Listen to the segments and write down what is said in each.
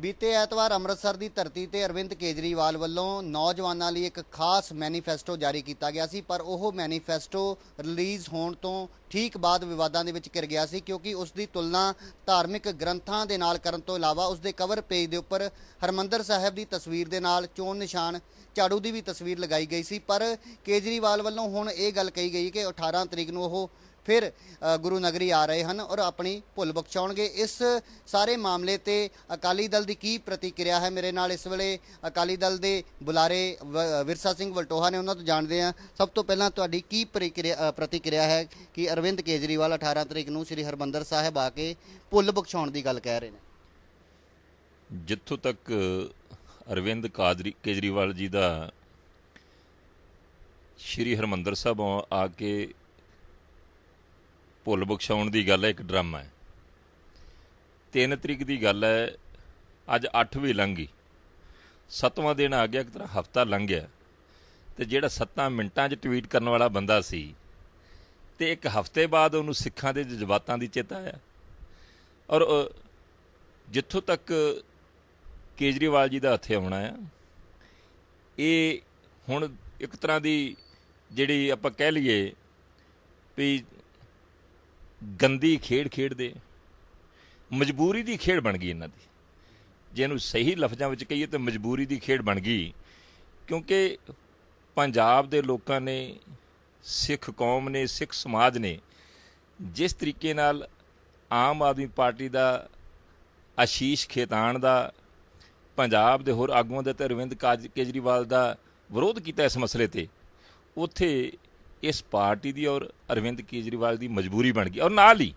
ਬੀਤੇ ਐਤਵਾਰ ਅੰਮ੍ਰਿਤਸਰ ਦੀ ਧਰਤੀ ਤੇ ਅਰਵਿੰਦ ਕੇਜਰੀਵਾਲ ਵੱਲੋਂ ਨੌਜਵਾਨਾਂ ਲਈ ਇੱਕ ਖਾਸ ਮੈਨੀਫੈਸਟੋ ਜਾਰੀ ਕੀਤਾ ਗਿਆ ਸੀ, ਪਰ ਉਹ ਮੈਨੀਫੈਸਟੋ ਰਿਲੀਜ਼ ਹੋਣ ਤੋਂ ਠੀਕ ਬਾਅਦ ਵਿਵਾਦਾਂ ਦੇ ਵਿੱਚ ਘਿਰ ਗਿਆ ਸੀ, ਕਿਉਂਕਿ ਉਸ ਦੀ ਤੁਲਨਾ ਧਾਰਮਿਕ ਗ੍ਰੰਥਾਂ ਦੇ ਨਾਲ ਕਰਨ ਤੋਂ ਇਲਾਵਾ ਉਸ ਦੇ ਕਵਰ ਪੇਜ ਦੇ ਉੱਪਰ ਹਰਮੰਦਰ ਸਾਹਿਬ ਦੀ ਤਸਵੀਰ ਦੇ ਨਾਲ ਚੋਣ ਨਿਸ਼ਾਨ, ਝਾੜੂ ਦੀ ਵੀ ਤਸਵੀਰ ਲਗਾਈ ਗਈ ਸੀ, ਪਰ ਕੇਜਰੀਵਾਲ ਵੱਲੋਂ ਹੁਣ ਇਹ ਗੱਲ ਕਹੀ ਗਈ ਕਿ 18 ਤਰੀਕ ਨੂੰ ਉਹ ਫਿਰ ਗੁਰੂ ਨਗਰੀ ਆ ਰਹੇ ਹਨ ਔਰ ਆਪਣੀ ਭੁੱਲ ਬਖਸ਼ਾਉਣਗੇ ਇਸ ਸਾਰੇ ਮਾਮਲੇ ਤੇ ਅਕਾਲੀ ਦਲ ਦੀ ਕੀ ਪ੍ਰਤੀਕਿਰਿਆ ਹੈ ਮੇਰੇ ਨਾਲ? ਇਸ ਵੇਲੇ ਅਕਾਲੀ ਦਲ ਦੇ ਬੁਲਾਰੇ ਵ- ਵਿਰਸਾ ਸਿੰਘ ਵਲਟੋਹਾ ਨੇ ਉਹਨਾਂ ਤੋਂ ਜਾਣਦੇ ਆ ਸਭ ਤੋਂ ਪਹਿਲਾਂ ਤੁਹਾਡੀ ਕੀ ਪ੍ਰਤੀਕਿਰਿਆ ਪ੍ਰਤੀਕਿਰਿਆ ਹੈ ਕਿ ਅਰਵਿੰਦ ਕੇਜਰੀਵਾਲ 18 ਤਰੀਕ ਨੂੰ ਸ੍ਰੀ ਹਰਮੰਦਰ ਸਾਹਿਬ ਆ ਕੇ ਭੁੱਲ ਬਖਸ਼ਾਉਣ ਦੀ ਗੱਲ ਕਹਿ ਰਹੇ ਨੇ? ਜਿੱਥੋਂ ਤੱਕ ਅਰਵਿੰਦ ਕਾਦਰੀ ਕੇਜਰੀਵਾਲ ਜੀ ਦਾ ਸ਼੍ਰੀ ਹਰਮੰਦਰ ਸਾਹਿਬ ਆ- ਆ ਕੇ ਭੁੱਲ ਬਖਸ਼ਾਉਣ ਦੀ ਗੱਲ ਹੈ, ਇੱਕ ਡਰਾਮਾ ਹੈ। 3 ਤਰੀਕ ਦੀ ਗੱਲ ਹੈ, ਅੱਜ 8 ਵੀ ਲੰਘ। ਗਈ ਸੱਤਵਾਂ ਦਿਨ ਆ ਗਿਆ, ਇੱਕ ਤਰ੍ਹਾਂ ਹਫਤਾ ਲੰਘ ਗਿਆ ਤੇ ਜਿਹੜਾ 7 ਮਿੰਟਾਂ 'ਚ ਟਵੀਟ ਕਰਨ ਵਾਲਾ ਬੰਦਾ ਸੀ, ਤੇ ਇੱਕ ਹਫ਼ਤੇ ਬਾਅਦ ਉਹਨੂੰ ਸਿੱਖਾਂ ਦੇ ਜਜ਼ਬਾਤਾਂ ਦੀ ਚੇਤਾ ਆਇਆ। ਔਰ ਜਿੱਥੋਂ ਤੱਕ ਕੇਜਰੀਵਾਲ ਜੀ ਦਾ ਹੱਥੇ ਆਉਣਾ ਆ, ਇਹ ਹੁਣ ਇੱਕ ਤਰ੍ਹਾਂ ਦੀ ਜਿਹੜੀ ਆਪਾਂ ਕਹਿ ਲਈਏ ਵੀ ਗੰਦੀ ਖੇਡ ਖੇਡਦੇ। ਮਜਬੂਰੀ ਦੀ ਖੇਡ ਬਣ ਗਈ ਇਹਨਾਂ ਦੀ। ਜੇ ਇਹਨੂੰ ਸਹੀ ਲਫ਼ਜ਼ਾਂ ਵਿੱਚ ਕਹੀਏ ਤਾਂ ਮਜਬੂਰੀ ਦੀ ਖੇਡ ਬਣ ਗਈ, ਕਿਉਂਕਿ ਪੰਜਾਬ ਦੇ ਲੋਕਾਂ ਨੇ, ਸਿੱਖ ਕੌਮ ਨੇ, ਸਿੱਖ ਸਮਾਜ ਨੇ ਜਿਸ ਤਰੀਕੇ ਨਾਲ ਆਮ ਆਦਮੀ ਪਾਰਟੀ ਦਾ ਆਸ਼ੀਸ਼ ਖੇਤਾਨ ਦਾ, ਪੰਜਾਬ ਦੇ ਹੋਰ ਆਗੂਆਂ ਦਾ ਤੇ ਅਰਵਿੰਦ ਕਾਜ- ਕੇਜਰੀਵਾਲ ਦਾ ਵਿਰੋਧ ਕੀਤਾ ਇਸ ਮਸਲੇ ਤੇ, ਉੱਥੇ ਇਸ ਪਾਰਟੀ ਦੀ ਔਰ ਅਰਵਿੰਦ ਕੇਜਰੀਵਾਲ ਦੀ ਮਜਬੂਰੀ ਬਣ ਗਈ ਔਰ ਨਾਲ ਹੀ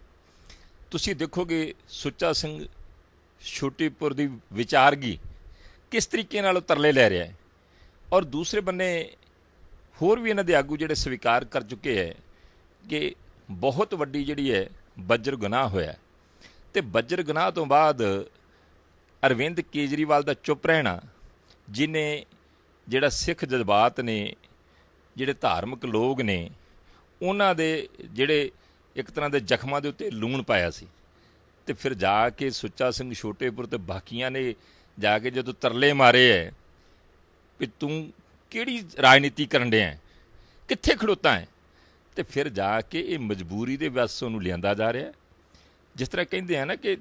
ਤੁਸੀਂ ਦੇਖੋਗੇ ਸੁੱਚਾ ਸਿੰਘ ਛੋਟੀਪੁਰ ਦੀ ਵਿਚਾਰਗੀ ਕਿਸ ਤਰੀਕੇ ਨਾਲ ਉਹ ਤਰਲੇ ਲੈ ਰਿਹਾ ਹੈ ਔਰ ਦੂਸਰੇ ਬੰਨੇ ਹੋਰ ਵੀ ਇਹਨਾਂ ਦੇ ਆਗੂ ਜਿਹੜੇ ਸਵੀਕਾਰ ਕਰ ਚੁੱਕੇ ਹੈ ਕਿ ਬਹੁਤ ਵੱਡੀ ਜਿਹੜੀ ਹੈ ਬੱਜਰ ਗੁਨਾਹ ਹੋਇਆ ਹੈ। ਤੇ ਬੱਜਰ ਗੁਨਾਹ ਤੋਂ ਬਾਅਦ ਅਰਵਿੰਦ ਕੇਜਰੀਵਾਲ ਦਾ ਚੁੱਪ ਰਹਿਣਾ ਜਿਨੇ ਜਿਹੜਾ ਸਿੱਖ ਜਜ਼ਬਾਤ ਨੇ ਜਿਹੜੇ ਧਾਰਮਿਕ ਲੋਕ ਨੇ, ਉਹਨਾਂ ਦੇ ਜਿਹੜੇ ਇੱਕ ਤਰ੍ਹਾਂ ਦੇ ਜ਼ਖਮਾਂ ਦੇ ਉੱਤੇ ਲੂਣ ਪਾਇਆ ਸੀ। ਤੇ ਫਿਰ ਜਾ ਕੇ ਸੁੱਚਾ ਸਿੰਘ ਛੋਟੇਪੁਰ ਤੇ ਬਾਕੀਆਂ ਨੇ ਜਾ ਕੇ ਜਦੋਂ ਤਰਲੇ ਮਾਰੇ ਐ, ਵੀ ਤੂੰ ਕਿਹੜੀ ਰਾਜਨੀਤੀ ਕਰਨ ਡਿਆ ਕਿੱਥੇ ਖੜੋਤਾ ਹੈ ਤੇ ਫਿਰ ਜਾ ਕੇ ਇਹ ਮਜਬੂਰੀ ਦੇ ਵੱਸ ਉਹਨੂੰ ਲਿਆਂਦਾ ਜਾ ਰਿਹਾ ਜਿਸ ਤਰ੍ਹਾਂ ਕਹਿੰਦੇ ਆ ਨਾ ਕਿ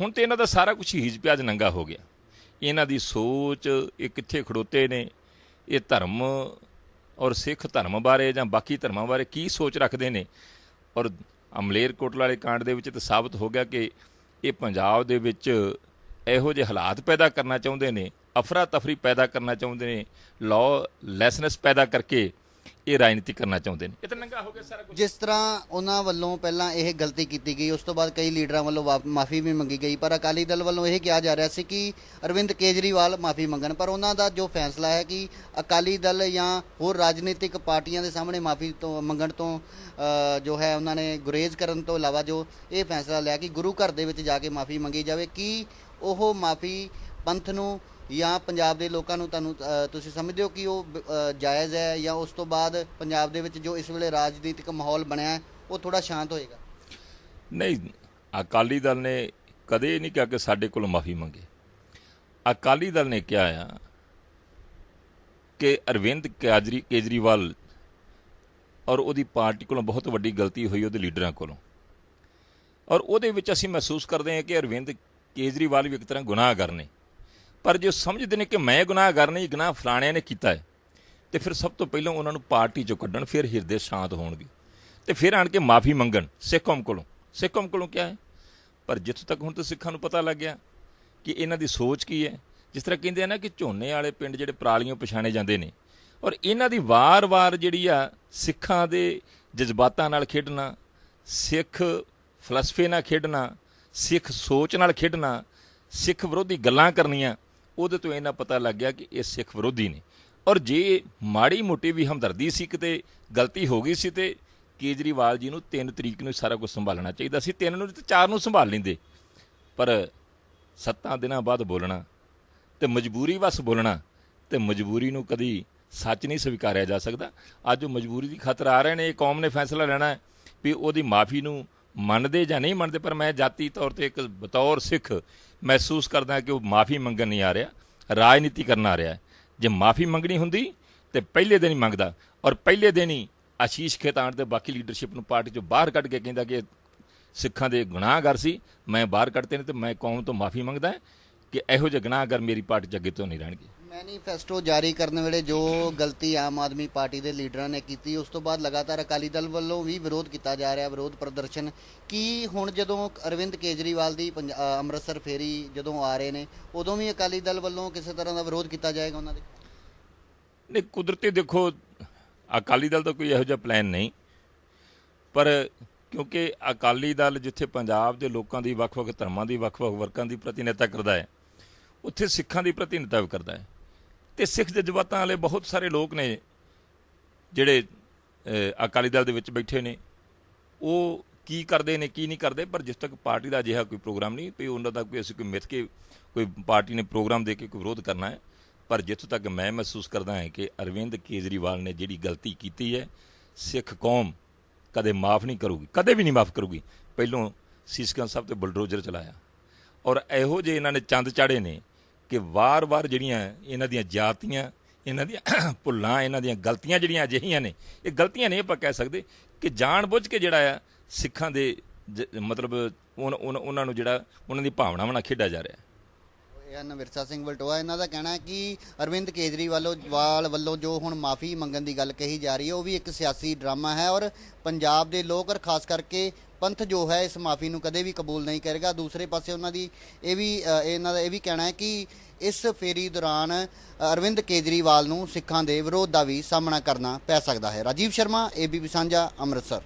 ਹੁਣ ਤੇ ਇਹਨਾਂ ਦਾ ਸਾਰਾ ਕੁਝ ਹੀਜ ਪਿਆਜ ਨੰਗਾ ਹੋ ਗਿਆ। ਇਹਨਾਂ ਦੀ ਸੋਚ, ਇਹ ਕਿੱਥੇ ਖੜੋਤੇ ਨੇ? ਇਹ ਧਰਮ ਔਰ ਸਿੱਖ ਧਰਮ ਬਾਰੇ ਜਾਂ ਬਾਕੀ ਧਰਮਾਂ ਬਾਰੇ ਕੀ ਸੋਚ ਰੱਖਦੇ ਨੇ? ਔਰ ਅਮਲੇਰ ਕੋਟਲਾ ਵਾਲੇ ਕਾਂਡ ਦੇ ਵਿੱਚ ਤਾਂ ਸਾਬਤ ਹੋ ਗਿਆ ਕਿ ਇਹ ਪੰਜਾਬ ਦੇ ਵਿੱਚ ਇਹੋ ਜਿਹੇ ਹਾਲਾਤ ਪੈਦਾ ਕਰਨਾ ਚਾਹੁੰਦੇ ਨੇ ਅਫਰਾ ਤਫਰੀ ਪੈਦਾ ਕਰਨਾ ਚਾਹੁੰਦੇ ਨੇ ਲਾਅ ਲੈਸਨੈਸ ਪੈਦਾ ਕਰਕੇ ਇਹ ਰਾਜਨੀਤੀ ਕਰਨਾ ਚਾਹੁੰਦੇ ਨੇ। ਇਹ ਤਾਂ ਨੰਗਾ ਹੋ ਗਿਆ ਸਾਰਾ ਕੁਝ ਜਿਸ ਤਰ੍ਹਾਂ ਉਹਨਾਂ ਵੱਲੋਂ ਪਹਿਲਾਂ ਇਹ ਗਲਤੀ ਕੀਤੀ ਗਈ ਉਸ ਤੋਂ ਬਾਅਦ ਕਈ ਲੀਡਰਾਂ ਵੱਲੋਂ ਮਾਫੀ ਵੀ ਮੰਗੀ ਗਈ ਪਰ ਅਕਾਲੀ ਦਲ ਵੱਲੋਂ ਇਹ ਕਿਹਾ ਜਾ ਰਿਹਾ ਸੀ ਕਿ ਅਰਵਿੰਦ ਕੇਜਰੀਵਾਲ ਮਾਫੀ ਮੰਗਣ ਪਰ ਉਹਨਾਂ ਦਾ ਜੋ ਫੈਸਲਾ ਹੈ ਕਿ ਅਕਾਲੀ ਦਲ ਜਾਂ ਹੋਰ ਰਾਜਨੀਤਿਕ ਪਾਰਟੀਆਂ ਦੇ ਸਾਹਮਣੇ ਮਾਫੀ ਤੋਂ ਮੰਗਣ ਤੋਂ ਜੋ ਹੈ ਉਹਨਾਂ ਨੇ ਗੁਰੇਜ਼ ਕਰਨ ਤੋਂ ਇਲਾਵਾ ਜੋ ਇਹ ਫੈਸਲਾ ਲਿਆ ਕਿ ਗੁਰੂ ਘਰ ਦੇ ਵਿੱਚ ਜਾ ਕੇ ਮਾਫੀ ਮੰਗੀ ਜਾਵੇ ਕਿ ਉਹ ਮਾਫੀ ਪੰਥ ਨੂੰ ਜਾਂ ਪੰਜਾਬ ਦੇ ਲੋਕਾਂ ਨੂੰ ਤੁਹਾਨੂੰ ਤੁਸੀਂ ਸਮਝਦੇ ਹੋ ਕਿ ਉਹ ਜਾਇਜ਼ ਹੈ ਜਾਂ ਉਸ ਤੋਂ ਬਾਅਦ ਪੰਜਾਬ ਦੇ ਵਿੱਚ ਜੋ ਇਸ ਵੇਲੇ ਰਾਜਨੀਤਿਕ ਮਾਹੌਲ ਬਣਿਆ ਹੈ, ਉਹ ਥੋੜਾ ਸ਼ਾਂਤ ਹੋਏਗਾ? ਨਹੀਂ, ਅਕਾਲੀ ਦਲ ਨੇ ਕਦੇ ਇਹ ਨਹੀਂ ਕਿਹਾ ਕਿ ਸਾਡੇ ਕੋਲੋਂ ਮਾਫੀ ਮੰਗੇ। ਅਕਾਲੀ ਦਲ ਨੇ ਕਿਹਾ ਆ ਕਿ ਅਰਵਿੰਦ ਕੇਜਰੀ, ਕੇਜਰੀਵਾਲ ਔਰ ਉਹਦੀ ਪਾਰਟੀ ਕੋਲੋਂ ਬਹੁਤ ਵੱਡੀ ਗਲਤੀ ਹੋਈ ਉਹਦੇ ਲੀਡਰਾਂ ਕੋਲੋਂ। ਔਰ ਉਹਦੇ ਵਿੱਚ ਅਸੀਂ ਮਹਿਸੂਸ ਕਰਦੇ ਹਾਂ ਕਿ ਅਰਵਿੰਦ ਕੇਜਰੀਵਾਲ ਵੀ ਇੱਕ ਤਰ੍ਹਾਂ ਗੁਨਾਹਗਰ ਨੇ। ਪਰ ਜੋ ਸਮਝਦੇ ਨੇ ਕਿ ਮੈਂ ਗੁਨਾਹਗਰ ਨਹੀਂ, ਗੁਨਾਹ ਫਲਾਣਿਆਂ ਨੇ ਕੀਤਾ ਹੈ, ਤੇ ਫਿਰ ਸਭ ਤੋਂ ਪਹਿਲਾਂ ਉਹਨਾਂ ਨੂੰ ਪਾਰਟੀ ਚੋਂ ਕੱਢਣ, ਫਿਰ ਹਿਰਦੇ ਸ਼ਾਂਤ ਹੋਣਗੇ। ਤੇ ਫਿਰ ਆਣ ਕੇ ਮਾਫੀ ਮੰਗਣ ਸਿੱਖ ਕੌਮ ਕੋਲੋਂ। ਸਿੱਖ ਕੌਮ ਕੋਲੋਂ ਕਿਹਾ ਹੈ? ਪਰ ਜਿੱਥੋਂ ਤੱਕ ਹੁਣ ਤਾਂ ਸਿੱਖਾਂ ਨੂੰ ਪਤਾ ਲੱਗ ਗਿਆ ਕਿ ਇਹਨਾਂ ਦੀ ਸੋਚ ਕੀ ਹੈ। ਜਿਸ ਤਰ੍ਹਾਂ ਕਹਿੰਦੇ ਆ ਨਾ ਕਿ ਝੋਨੇ ਵਾਲੇ ਪਿੰਡ ਜਿਹੜੇ ਪਰਾਲੀਆਂ ਪਛਾਣੇ ਜਾਂਦੇ ਨੇ, ਔਰ ਇਹਨਾਂ ਦੀ ਵਾਰ-ਵਾਰ ਜਿਹੜੀ ਆ ਸਿੱਖਾਂ ਦੇ ਜਜ਼ਬਾਤਾਂ ਨਾਲ ਖੇਡਣਾ, ਸਿੱਖ ਫਲਸਫੇ ਨਾਲ ਖੇਡਣਾ, ਸਿੱਖ ਸੋਚ ਨਾਲ ਖੇਡਣਾ, ਸਿੱਖ ਵਿਰੋਧੀ ਗੱਲਾਂ ਕਰਨੀਆਂ ਉਹਦੇ ਤੋਂ ਇਹਨਾਂ ਪਤਾ ਲੱਗ ਗਿਆ ਕਿ ਇਹ ਸਿੱਖ ਵਿਰੋਧੀ ਨੇ। ਔਰ ਜੇ ਮਾੜੀ ਮੋਟੀ ਵੀ ਹਮਦਰਦੀ ਸੀ, ਕਿਤੇ ਗਲਤੀ ਹੋ ਗਈ ਸੀ ਤੇ ਕੇਜਰੀਵਾਲ ਜੀ ਨੂੰ 3 ਤਰੀਕ ਨੂੰ ਸਾਰਾ ਕੁਝ ਸੰਭਾਲਣਾ ਚਾਹੀਦਾ ਸੀ। 3 ਨੂੰ ਤੇ 4 ਨੂੰ ਸੰਭਾਲ ਲੈਂਦੇ। ਪਰ ਸੱਤਾਂ ਦਿਨਾਂ ਬਾਅਦ ਬੋਲਣਾ ਤੇ ਮਜਬੂਰੀ ਵਸ ਬੋਲਣਾ ਤੇ ਮਜਬੂਰੀ ਨੂੰ ਕਦੀ ਸੱਚ ਨਹੀਂ ਸਵੀਕਾਰਿਆ ਜਾ ਸਕਦਾ। ਅੱਜ ਉਹ ਮਜਬੂਰੀ ਦੀ ਖਤਰ ਆ ਰਹੇ ਨੇ, ਇਹ ਕੌਮ ਨੇ ਫੈਸਲਾ ਲੈਣਾ ਹੈ ਵੀ ਉਹਦੀ ਮਾਫੀ ਨੂੰ ਮੰਨਦੇ ਜਾਂ ਨਹੀਂ ਮੰਨਦੇ, ਪਰ ਮੈਂ ਜਾਤੀ ਤੌਰ ਤੇ ਇੱਕ ਬਤੌਰ ਸਿੱਖ ਮਹਿਸੂਸ ਕਰਦਾ ਕਿ ਉਹ ਮਾਫੀ ਮੰਗਣ ਨਹੀਂ ਆ ਰਿਹਾ, ਰਾਜਨੀਤੀ ਕਰਨ ਆ ਰਿਹਾ ਜੇ ਮਾਫੀ ਮੰਗਣੀ ਹੁੰਦੀ ਤੇ ਪਹਿਲੇ ਦਿਨ ਹੀ ਮੰਗਦਾ ਔਰ ਪਹਿਲੇ ਦਿਨ ਹੀ ਆਸ਼ੀਸ਼ ਖੇਤਾਨ ਤੇ ਬਾਕੀ ਲੀਡਰਸ਼ਿਪ ਨੂੰ ਪਾਰਟੀ ਚੋਂ ਬਾਹਰ ਕੱਢ ਕੇ ਕਹਿੰਦਾ ਕਿ ਸਿੱਖਾਂ ਦੇ ਗੁਨਾਹਗਰ ਸੀ, ਮੈਂ ਬਾਹਰ ਕੱਢਤੇ ਨੇ ਤੇ ਮੈਂ ਕੌਮ ਤੋਂ ਮਾਫੀ ਮੰਗਦਾ ਕਿ ਇਹੋ ਜਿਹੇ ਗੁਨਾਹਗਰ ਮੇਰੀ ਪਾਰਟੀ 'ਚ ਅੱਗੇ ਤੋਂ ਨਹੀਂ ਰਹਿਣਗੇ। ਮੈਨੀਫੈਸਟੋ ਜਾਰੀ ਕਰਨ ਵੇਲੇ ਜੋ ਗਲਤੀ ਆਮ ਆਦਮੀ ਪਾਰਟੀ ਦੇ ਲੀਡਰਾਂ ਨੇ ਕੀਤੀ, ਉਸ ਤੋਂ ਬਾਅਦ ਲਗਾਤਾਰ ਅਕਾਲੀ ਦਲ ਵੱਲੋਂ ਵੀ ਵਿਰੋਧ ਕੀਤਾ ਜਾ ਰਿਹਾ, ਵਿਰੋਧ ਪ੍ਰਦਰਸ਼ਨ। ਕੀ ਹੁਣ ਜਦੋਂ ਅਰਵਿੰਦ ਕੇਜਰੀਵਾਲ ਦੀ ਪੰਜ- ਅੰਮ੍ਰਿਤਸਰ ਫੇਰੀ ਜਦੋਂ ਆ ਰਹੇ ਨੇ, ਉਦੋਂ ਵੀ ਅਕਾਲੀ ਦਲ ਵੱਲੋਂ ਕਿਸੇ ਤਰ੍ਹਾਂ ਦਾ ਵਿਰੋਧ ਕੀਤਾ ਜਾਏਗਾ ਉਹਨਾਂ ਦੇ? ਨਹੀਂ, ਕੁਦਰਤੀ ਦੇਖੋ, ਅਕਾਲੀ ਦਲ ਦਾ ਕੋਈ ਇਹੋ ਜਿਹਾ ਪਲਾਨ ਨਹੀਂ। ਪਰ ਕਿਉਂਕਿ ਅਕਾਲੀ ਦਲ ਜਿੱਥੇ ਪੰਜਾਬ ਦੇ ਲੋਕਾਂ ਦੀ ਵੱਖ-ਵੱਖ ਧਰਮਾਂ ਦੀ ਵੱਖ-ਵੱਖ ਵਰਗਾਂ ਦੀ ਪ੍ਰਤੀਨਿਧਤਾ ਕਰਦਾ ਹੈ, ਉੱਥੇ ਸਿੱਖਾਂ ਦੀ ਪ੍ਰਤੀਨਿਧਤਾ ਵੀ ਕਰਦਾ ਹੈ। ਤੇ ਸਿੱਖ ਜਜ਼ਬਾਤਾਂ ਵਾਲੇ ਬਹੁਤ ਸਾਰੇ ਲੋਕ ਨੇ ਜਿਹੜੇ ਅਕਾਲੀ ਦਲ ਦੇ ਵਿੱਚ ਬੈਠੇ ਨੇ। ਉਹ ਕੀ ਕਰਦੇ ਨੇ, ਕੀ ਨਹੀਂ ਕਰਦੇ, ਪਰ ਜਿਸ ਤੱਕ ਪਾਰਟੀ ਦਾ ਅਜਿਹਾ ਕੋਈ ਪ੍ਰੋਗਰਾਮ ਨਹੀਂ ਵੀ ਉਹਨਾਂ ਦਾ ਕੋਈ ਅਸੀਂ ਕੋਈ ਮਿੱਥ ਕੇ ਕੋਈ ਪਾਰਟੀ ਨੇ ਪ੍ਰੋਗਰਾਮ ਦੇ ਕੇ ਕੋਈ ਵਿਰੋਧ ਕਰਨਾ ਹੈ। ਪਰ ਜਿੱਥੋਂ ਤੱਕ ਮੈਂ ਮਹਿਸੂਸ ਕਰਦਾ ਹਾਂ ਕਿ ਅਰਵਿੰਦ ਕੇਜਰੀਵਾਲ ਨੇ ਜਿਹੜੀ ਗਲਤੀ ਕੀਤੀ ਹੈ, ਸਿੱਖ ਕੌਮ ਕਦੇ ਮਾਫ ਨਹੀਂ ਕਰੂਗੀ, ਕਦੇ ਵੀ ਨਹੀਂ ਮਾਫ ਕਰੂਗੀ। ਪਹਿਲੋਂ ਸੀਸਗੰਜ ਸਾਹਿਬ ਤੇ ਬੁਲਡੋਜ਼ਰ ਚਲਾਇਆ। ਔਰ ਇਹੋ ਜਿਹੇ ਇਹਨਾਂ ਨੇ ਚੰਦ ਚਾੜੇ ਨੇ ਕਿ ਵਾਰ-ਵਾਰ ਜਿਹੜੀਆਂ ਇਹਨਾਂ ਦੀਆਂ ਜਾਤੀਆਂ, ਇਹਨਾਂ ਦੀਆਂ ਭੁੱਲਾਂ, ਇਹਨਾਂ ਦੀਆਂ ਗਲਤੀਆਂ ਜਿਹੜੀਆਂ ਅਜਿਹੀਆਂ ਨੇ, ਇਹ ਗਲਤੀਆਂ ਨਹੀਂ ਆਪਾਂ ਕਹਿ ਸਕਦੇ ਕਿ ਜਾਣ-ਬੁੱਝ ਕੇ ਜਿਹੜਾ ਆ ਸਿੱਖਾਂ ਦੇ ਜ- ਮਤਲਬ ਉਨ- ਉਨ- ਉਹਨਾਂ ਨੂੰ ਜਿਹੜਾ, ਉਹਨਾਂ ਦੀ ਭਾਵਨਾਵਾਂ ਨਾਲ ਖੇਡਿਆ ਜਾ ਰਿਹਾ। ਹਨ ਵਿਰਸਾ ਸਿੰਘ ਵਲਟੋਆ, ਇਹਨਾਂ ਦਾ ਕਹਿਣਾ ਹੈ ਕਿ ਅਰਵਿੰਦ ਕੇਜਰੀਵਾਲ ਵਾਲ ਵੱਲੋਂ ਜੋ ਹੁਣ ਮਾਫੀ ਮੰਗਣ ਦੀ ਗੱਲ ਕਹੀ ਜਾ ਰਹੀ ਹੈ, ਉਹ ਵੀ ਇੱਕ ਸਿਆਸੀ ਡਰਾਮਾ ਹੈ ਔਰ ਪੰਜਾਬ ਦੇ ਲੋਕ ਔਰ ਖਾਸ ਕਰਕੇ ਪੰਥ ਜੋ ਹੈ, ਇਸ ਮਾਫੀ ਨੂੰ ਕਦੇ ਵੀ ਕਬੂਲ ਨਹੀਂ ਕਰੇਗਾ। ਦੂਸਰੇ ਪਾਸੇ ਉਹਨਾਂ ਦੀ ਇਹ ਵੀ ਇਹਨਾਂ ਦਾ ਇਹ ਵੀ ਕਹਿਣਾ ਹੈ ਕਿ ਇਸ ਫੇਰੀ ਦੌਰਾਨ ਅਰਵਿੰਦ ਕੇਜਰੀਵਾਲ ਨੂੰ ਸਿੱਖਾਂ ਦੇ ਵਿਰੋਧ ਦਾ ਵੀ ਸਾਹਮਣਾ ਕਰਨਾ ਪੈ ਸਕਦਾ ਹੈ। ਰਾਜੀਵ ਸ਼ਰਮਾ ਏਬੀਪੀ ਸਾਂਝਾ, ਅੰਮ੍ਰਿਤਸਰ।